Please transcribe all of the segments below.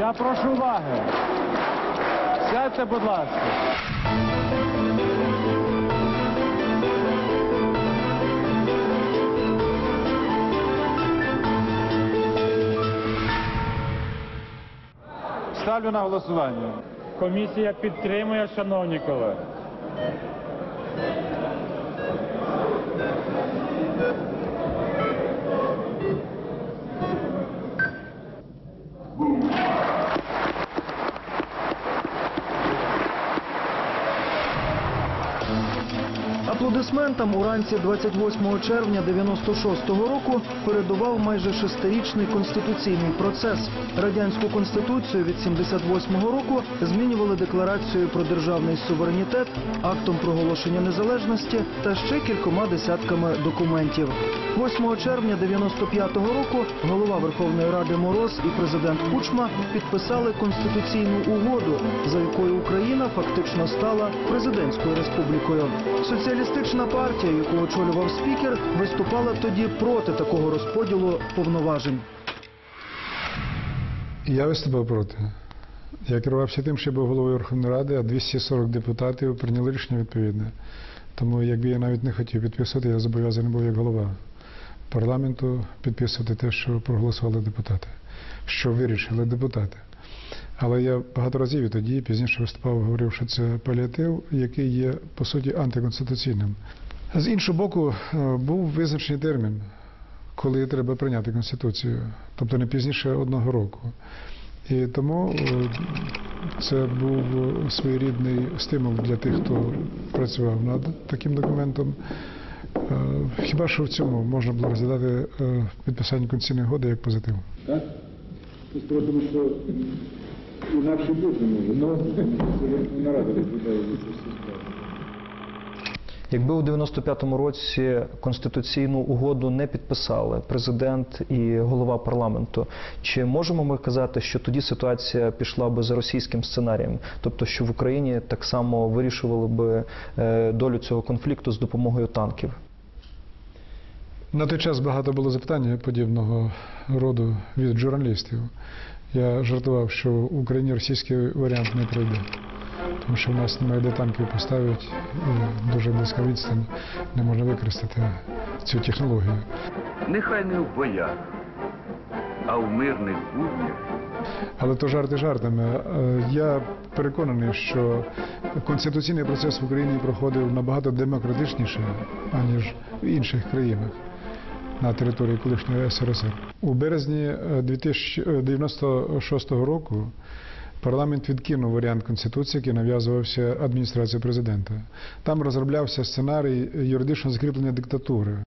Я прошу уваги. Сядьте, будь ласка. Ставлю на голосування. Комісія підтримує, шановні колеги. Аплодисментам уранці 28 червня 96-го року передував майже шестирічний конституційний процес. Радянську конституцію від 78-го року змінювали декларацією про державний суверенітет, актом проголошення незалежності та ще кількома десятками документів. 8 червня 95-го року голова Верховної Ради Мороз і президент Кучма підписали конституційну угоду, за якою Україна фактично стала президентською республікою. Соціалістична партія, яку очолював спікер, виступала тоді проти такого розподілу повноважень. Я виступав проти. Я керувався тим, що я був головою Верховної Ради, а 240 депутатів прийняли рішення відповідне. Тому, якби я навіть не хотів підписувати, я зобов'язаний був як голова парламенту підписувати те, що проголосували депутати, що вирішили депутати. Але я багато разів і тоді, пізніше виступав, говорив, що це паліатив, який є по суті антиконституційним. З іншого боку, е, був визначений термін, коли треба прийняти конституцію, тобто не пізніше одного року. І тому е, це був своєрідний стимул для тих, хто працював над таким документом. Е, Хіба що в цьому можна було розглядати е, підписання конційної угоди як позитив? Так? Тому що інакше бути може. Ну, це нарада розглядає цю. Якби у 95-му році конституційну угоду не підписали президент і голова парламенту, чи можемо ми казати, що тоді ситуація пішла би за російським сценарієм, тобто що в Україні так само вирішували би е, долю цього конфлікту з допомогою танків? На той час багато було запитань подібного роду від журналістів. Я жартував, що в Україні російський варіант не пройде, тому що в нас немає де танків поставити, і дуже близька відстань не можна використати цю технологію. Нехай не в боях, а в мирних буднях Але то жарти жартами. Е, Я переконаний, що конституційний процес в Україні проходив набагато демократичніше, аніж в інших країнах на території колишньої СРСР. У березні е, 2096 року парламент відкинув варіант конституції, який нав'язувався адміністрацією президента. Там розроблявся сценарій юридичного закріплення диктатури.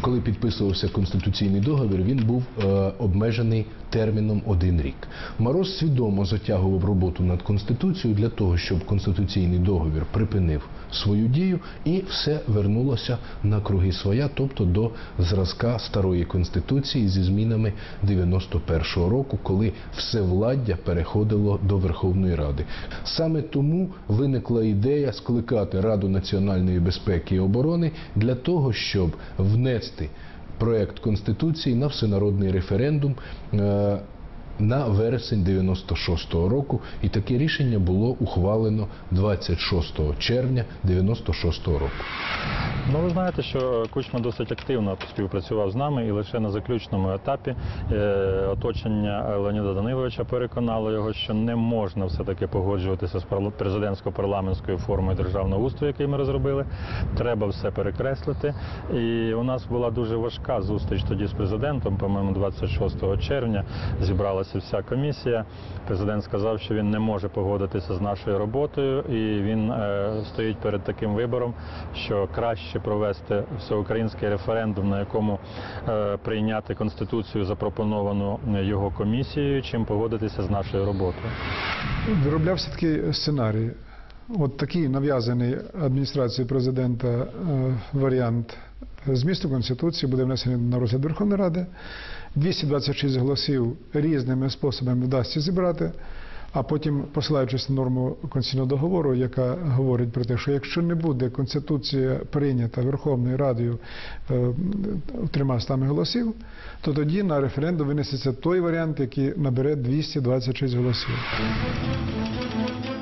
Коли підписувався конституційний договір, він був е, обмежений терміном один рік. Мороз свідомо затягував роботу над конституцією для того, щоб конституційний договір припинив свою дію і все вернулося на круги своя, тобто до зразка старої конституції зі змінами 91-го року, коли все владдя переходило до Верховної Ради. Саме тому виникла ідея скликати Раду національної безпеки і оборони для того, щоб внести проект конституції на всенародний референдум. На вересень 96-го року, і таке рішення було ухвалено 26 червня 96-го року. Ну, ви знаєте, що Кучма досить активно співпрацював з нами і лише на заключному етапі е, оточення Леоніда Даниловича переконало його, що не можна все-таки погоджуватися з парла- президентсько-парламентською формою державного устрою, який ми розробили. Треба все перекреслити. І у нас була дуже важка зустріч тоді з президентом, по-моєму, 26 червня зібралася вся комісія. Президент сказав, що він не може погодитися з нашою роботою, і він е, стоїть перед таким вибором, що краще провести всеукраїнський референдум, на якому е, прийняти конституцію, запропоновану його комісією, чим погодитися з нашою роботою. Вироблявся такий сценарій. От такий нав'язаний адміністрацією президента е, варіант змісту Конституції буде внесений на розгляд Верховної Ради. 226 голосів різними способами вдасться зібрати. А потім, посилаючись на норму конституційного договору, яка говорить про те, що якщо не буде конституція прийнята Верховною Радою е, трьома стами голосів, то тоді на референдум винесеться той варіант, який набере 226 голосів.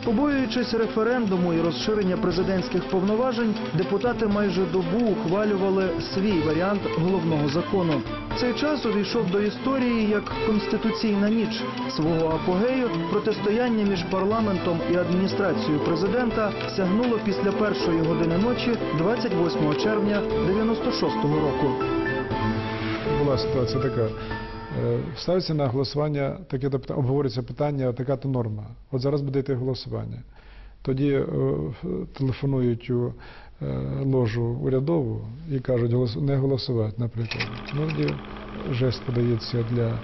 Побоюючись референдуму і розширення президентських повноважень, депутати майже добу ухвалювали свій варіант головного закону. Цей час увійшов до історії як конституційна ніч. Свого апогею протистояння між парламентом і адміністрацією президента сягнуло після першої години ночі 28 червня 96-го року. Була ситуація така. Е, Ставиться на голосування таке то обговорюється питання, така то норма. От зараз буде йти голосування. Тоді е, телефонують у е, ложу урядову і кажуть, «Голос- не голосувати, наприклад. Ну, тоді жест подається для е,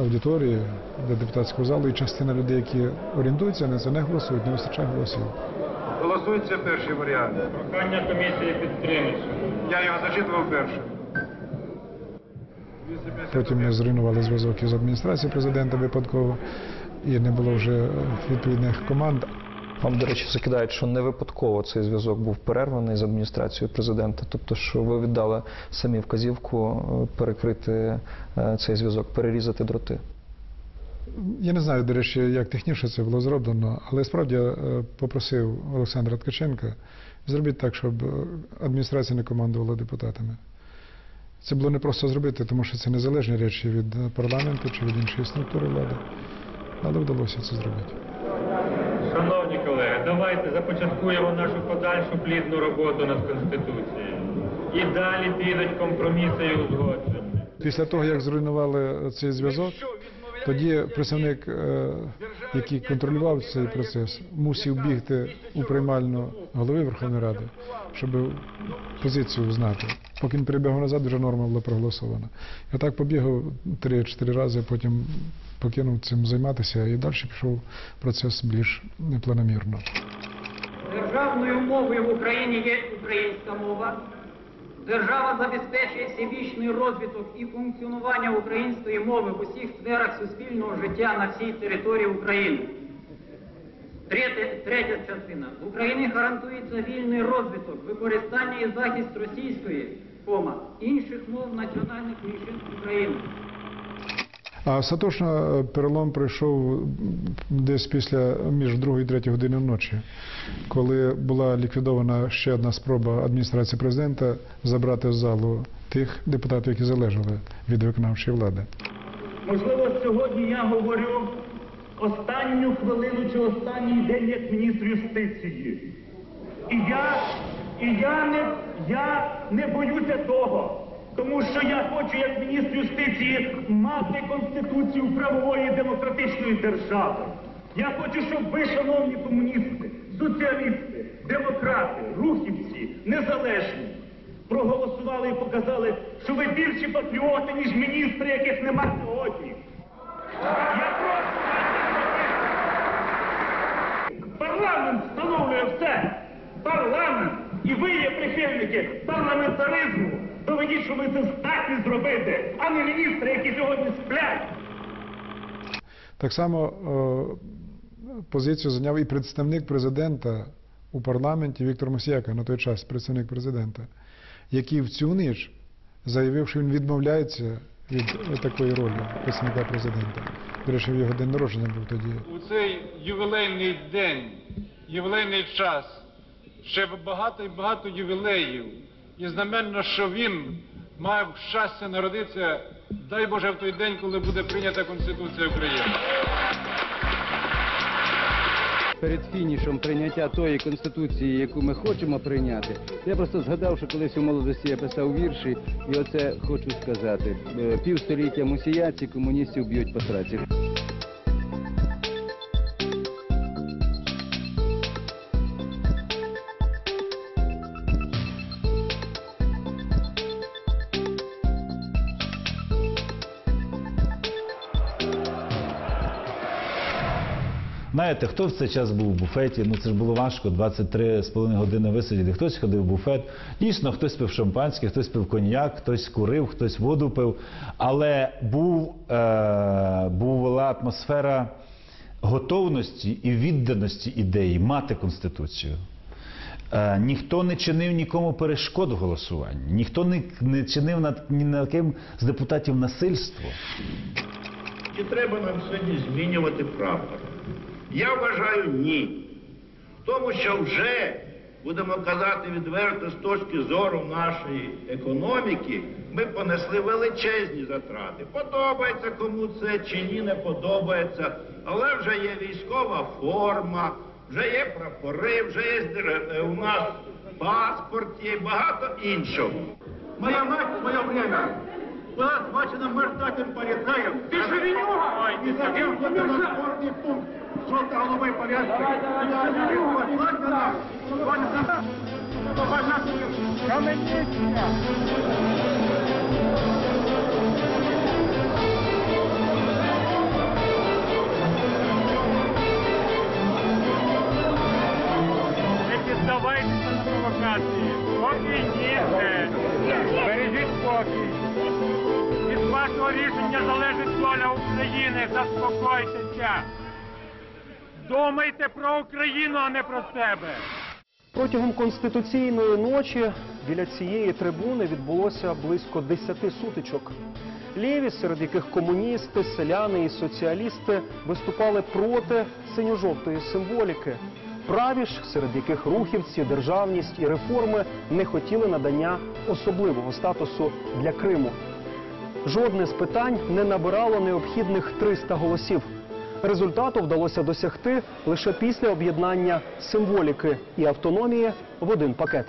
аудиторії, для депутатського залу, і частина людей, які орієнтуються на це, не голосують, не вистачає голосів. Голосується перший варіант. Прохання комісії підтримати. Я його зачитував першим. Потім ми зруйнували зв'язок із адміністрацією президента випадково, і не було вже відповідних команд. Вам, до речі, закидають, що не випадково цей зв'язок був перерваний з адміністрацією президента, тобто, що ви віддали самі вказівку е, перекрити е, цей зв'язок, перерізати дроти. Я не знаю, до речі, як технічно це було зроблено, але справді я е, попросив Олександра Ткаченка зробити так, щоб адміністрація не командувала депутатами. Це було непросто зробити, тому що це незалежні речі від е, парламенту чи від іншої структури влади. Але вдалося це зробити. Шановні колеги, давайте започаткуємо нашу подальшу плідну роботу над Конституцією. І далі підуть компроміси і узгодження. Після того, як зруйнували цей зв'язок, тоді представник, е, який контролював цей процес, мусив бігти у приймальну голови Верховної Ради, щоб позицію знати. Поки він прибігав назад, вже норма була проголосована. Я так побігав три-чотири рази, потім покинув цим займатися і далі пішов процес більш планомірно. Державною мовою в Україні є українська мова. Держава забезпечує всебічний розвиток і функціонування української мови в усіх сферах суспільного життя на всій території України. Третя, третя частина. В Україні гарантується вільний розвиток, використання і захист російської, кома, інших мов національних меншин України. А остаточно е, перелом прийшов десь після між 2 і 3 години ночі, коли була ліквідована ще одна спроба адміністрації президента забрати з залу тих депутатів, які залежали від виконавчої влади. Можливо, сьогодні я говорю останню хвилину чи останній день як міністр юстиції. І я, і я не, я не боюся того, тому що я хочу як міністр юстиції мати конституцію правової демократичної держави. Я хочу, щоб ви, шановні комуністи, соціалісти, демократи, рухівці, незалежні, проголосували і показали, що ви більші патріоти, ніж міністри, яких нема сьогодні. Я прошу. Парламент встановлює все. Парламент. І ви є прихильники парламентаризму. Доведіть, що ви це здатні зробити, а не міністри, які сьогодні сплять. Так само е, позицію зайняв і представник президента у парламенті Віктор Мосіяка, на той час представник президента, який в цю ніч заявив, що він відмовляється від такої ролі представника президента. До речі, в його день народження був тоді. у цей ювілейний день, ювілейний час, ще багато і багато ювілеїв. І знаменно, що він мав щастя народитися, дай Боже, в той день, коли буде прийнята Конституція України. Перед фінішем прийняття тої конституції, яку ми хочемо прийняти, я просто згадав, що колись у молодості я писав вірші, і оце хочу сказати: Е, півстоліття мусіяці комуністів б'ють по сраці. Знаєте, хто в цей час був в буфеті? Ну це ж було важко, 23,5 години висидіти. Хтось ходив в буфет. Дійсно, хтось пив шампанське, хтось пив коньяк, хтось курив, хтось воду пив. Але був, е, була атмосфера готовності і відданості ідеї мати конституцію. Е, Ніхто не чинив нікому перешкод в голосуванні, ніхто не, не чинив над ні на ким з депутатів насильство. Чи треба нам сьогодні змінювати прапор? Я вважаю ні. Тому що вже, будемо казати відверто, з точки зору нашої економіки, ми понесли величезні затрати. Подобається кому це чи ні, не подобається. Але вже є військова форма, вже є прапори, вже є е, у нас паспорт і багато іншого. Моя мать свое время была схвачена мордатым полицаем. Ты шевенюга! И затем опорный пункт желто-голубой повязкой. Послать Не піддавайтеся на провокації. Спокій ніже. Бережіть Рішення залежить доля України. Заспокойтеся. Думайте про Україну, а не про себе. Протягом конституційної ночі біля цієї трибуни відбулося близько 10 сутичок. Ліві, серед яких комуністи, селяни і соціалісти виступали проти синьо-жовтої символіки. Праві ж, серед яких рухівці, державність і реформи не хотіли надання особливого статусу для Криму. Жодне з питань не набирало необхідних 300 голосів. Результату вдалося досягти лише після об'єднання символіки і автономії в один пакет.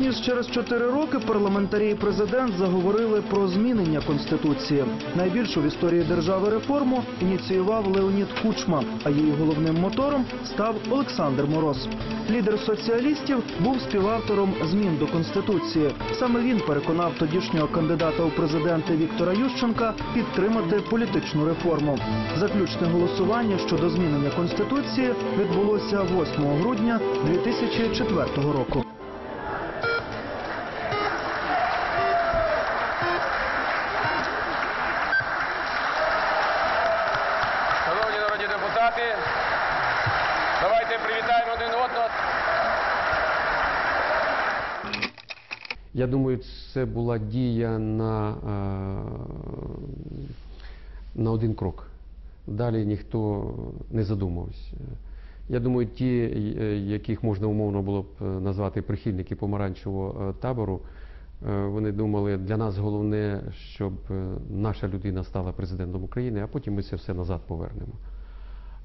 Менш ніж через чотири роки парламентарі і президент заговорили про змінення конституції. Найбільшу в історії держави реформу ініціював Леонід Кучма, а її головним мотором став Олександр Мороз. Лідер соціалістів був співавтором змін до конституції. Саме він переконав тодішнього кандидата у президенти Віктора Ющенка підтримати політичну реформу. Заключне голосування щодо змінення конституції відбулося 8 грудня 2004 року. Я думаю, це була дія на, е, на один крок. Далі ніхто не задумався. Я думаю, ті, е, яких можна умовно було б е, назвати прихильники помаранчевого табору, вони думали, для нас головне, щоб наша людина стала президентом України, а потім ми це все назад повернемо.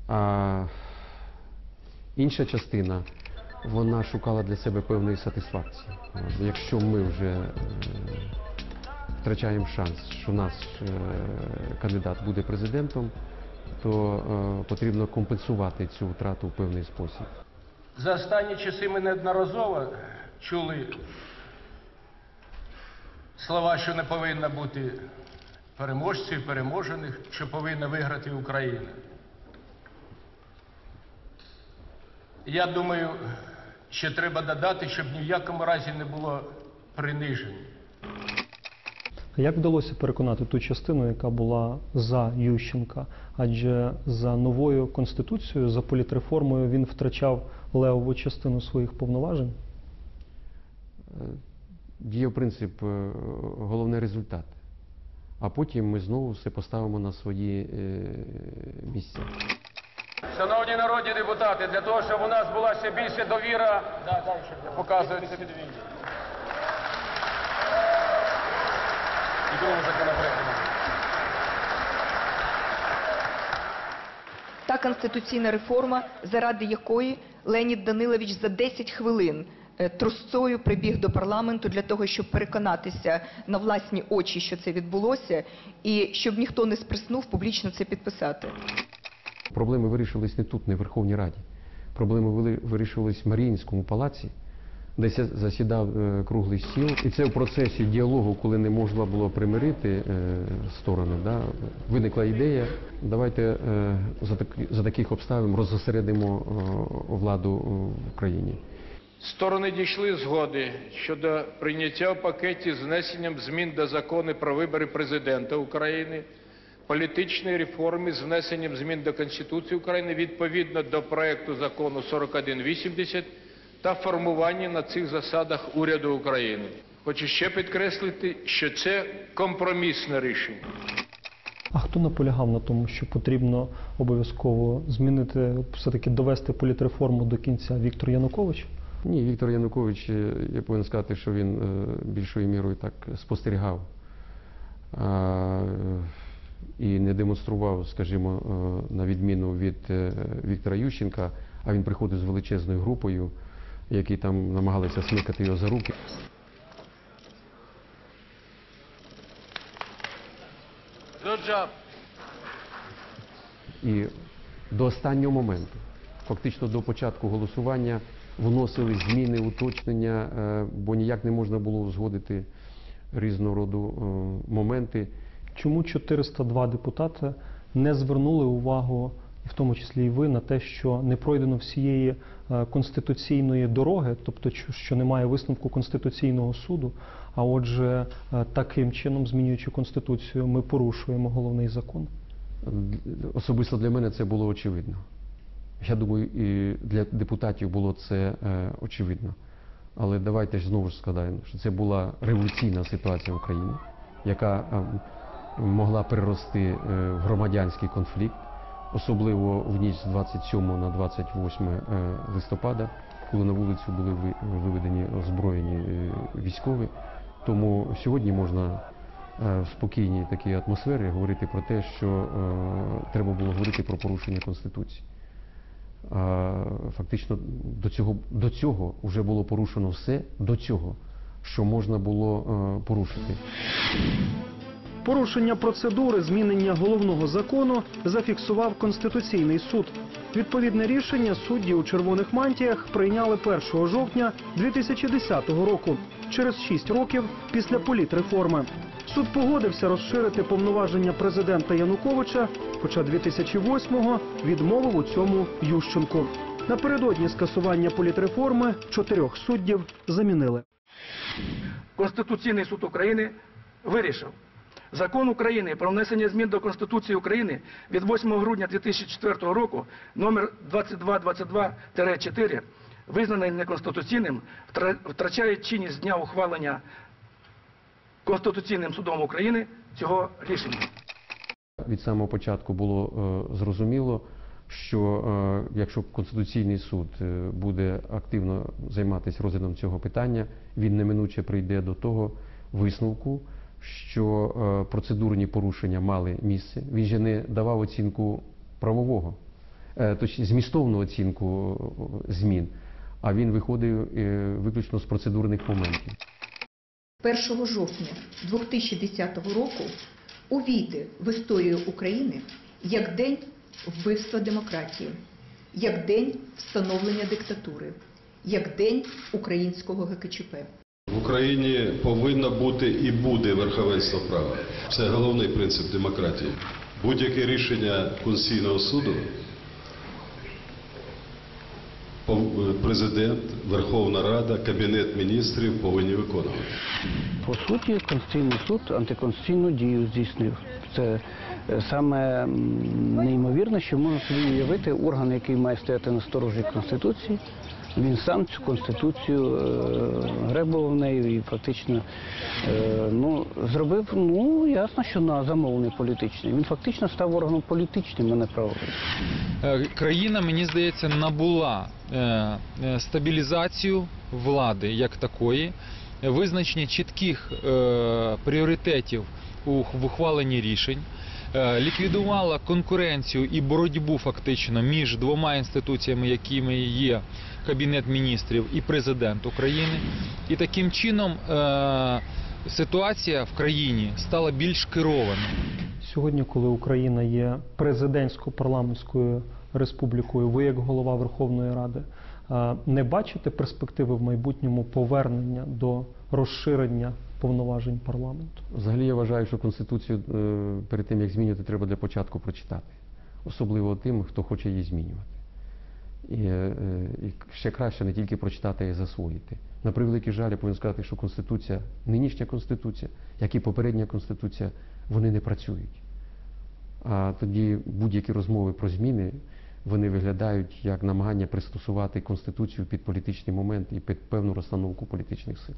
А інша частина вона шукала для себе певної сатисфакції. Якщо ми вже е, втрачаємо шанс, що наш е, кандидат буде президентом, то е, потрібно компенсувати цю втрату в певний спосіб. За останні часи ми неодноразово чули слова, що не повинно бути переможців, переможених, що повинна виграти Україна. Я думаю, що треба додати, щоб ні в якому разі не було принижень. Як вдалося переконати ту частину, яка була за Ющенка? Адже за новою конституцією, за політреформою він втрачав левову частину своїх повноважень. Е, Діяв принцип е, головне результат. А потім ми знову все поставимо на свої е, місця. Шановні народні депутати, для того, щоб у нас була ще більше довіра, показується і другому законопроекту. Та конституційна реформа, заради якої Леонід Данилович за 10 хвилин е, трусцою прибіг до парламенту для того, щоб переконатися на власні очі, що це відбулося, і щоб ніхто не сприснув публічно це підписати. Проблеми вирішились не тут, не в Верховній Раді. Проблеми вирішувались в Маріїнському палаці, де засідав е, круглий стіл. І це в процесі діалогу, коли не можна було примирити е, сторони, да, виникла ідея. Давайте е, за, таки- за таких обставин роззосередимо е, владу в країні. Сторони дійшли згоди щодо прийняття в пакеті з внесенням змін до закону про вибори президента України, політичної реформи з внесенням змін до Конституції України відповідно до проекту закону 4180 та формування на цих засадах уряду України. Хочу ще підкреслити, що це компромісне рішення. А хто наполягав на тому, що потрібно обов'язково змінити, все-таки довести політреформу до кінця Віктор Янукович? Ні, Віктор Янукович, е, я повинен сказати, що він е, більшою мірою так спостерігав е, і не демонстрував, скажімо, е, на відміну від е, Віктора Ющенка, а він приходив з величезною групою, які там намагалися смикати його за руки. Good job. І до останнього моменту, фактично до початку голосування, вносили зміни, уточнення, е, бо ніяк не можна було узгодити різного роду моменти. Чому 402 депутати не звернули увагу, в тому числі і ви, на те, що не пройдено всієї е, конституційної дороги, тобто що- немає висновку Конституційного суду, а отже, е, таким чином, змінюючи Конституцію, ми порушуємо головний закон? Особисто для мене це було очевидно. Я думаю, і для депутатів було це е, очевидно. Але давайте ж знову ж згадаємо, що це була революційна ситуація в Україні, яка е, могла перерости е, в громадянський конфлікт, особливо в ніч з 27 на 28 е, листопада, коли на вулицю були ви- виведені озброєні е, військові. Тому сьогодні можна в спокійній такій атмосфері говорити про те, що треба було говорити про порушення Конституції. Фактично до цього, до цього вже було порушено все до цього, що можна було порушити. Порушення процедури змінення головного закону зафіксував Конституційний суд. Відповідне рішення судді у червоних мантіях прийняли 1 жовтня 2010 року, через 6 років після політреформи. Суд погодився розширити повноваження президента Януковича, хоча 2008-го відмовив у цьому Ющенку. Напередодні скасування політреформи чотирьох суддів замінили. Конституційний суд України вирішив Закон України про внесення змін до Конституції України від 8 грудня 2004 року номер 2222-4 визнаний неконституційним, втра- втрачає чинність з дня ухвалення Конституційним судом України цього рішення. Від самого початку було е, зрозуміло, що е, якщо Конституційний суд е, буде активно займатися розглядом цього питання, він неминуче прийде до того висновку, що е, процедурні порушення мали місце. Він же не давав оцінку правового, е, точніше змістовну оцінку е, змін, а він виходив виключно з процедурних моментів. 1 жовтня 2010 року увійде в історію України як день вбивства демократії, як день встановлення диктатури, як день українського ГКЧП. В Україні повинно бути і буде верховенство права. Це головний принцип демократії. Будь-яке рішення Конституційного суду президент, Верховна Рада, Кабінет міністрів повинні виконувати. По суті, Конституційний суд антиконституційну дію здійснив. Це е, саме м, неймовірно, що можна собі уявити орган, який має стояти на сторожі Конституції. Він сам цю конституцію е, гребував нею і фактично е, ну, зробив, ну ясно, що на замовлення політичне. Він фактично став органом політичним, а не правовим. Е, країна, мені здається, набула стабілізацію влади як такої, визначення чітких пріоритетів у ухваленні рішень, ліквідувала конкуренцію і боротьбу фактично між двома інституціями, якими є Кабінет міністрів і президент України. І таким чином е, ситуація в країні стала більш керованою. Сьогодні, коли Україна є президентсько-парламентською республікою, ви як голова Верховної Ради, е, не бачите перспективи в майбутньому повернення до розширення повноважень парламенту? Взагалі я вважаю, що Конституцію е, перед тим, як змінювати, треба для початку прочитати. Особливо тим, хто хоче її змінювати. І, е, і ще краще не тільки прочитати, а й засвоїти. На превеликий жаль, я повинен сказати, що Конституція, нинішня Конституція, як і попередня Конституція, вони не працюють. А тоді будь-які розмови про зміни вони виглядають як намагання пристосувати Конституцію під політичний момент і під певну розстановку політичних сил.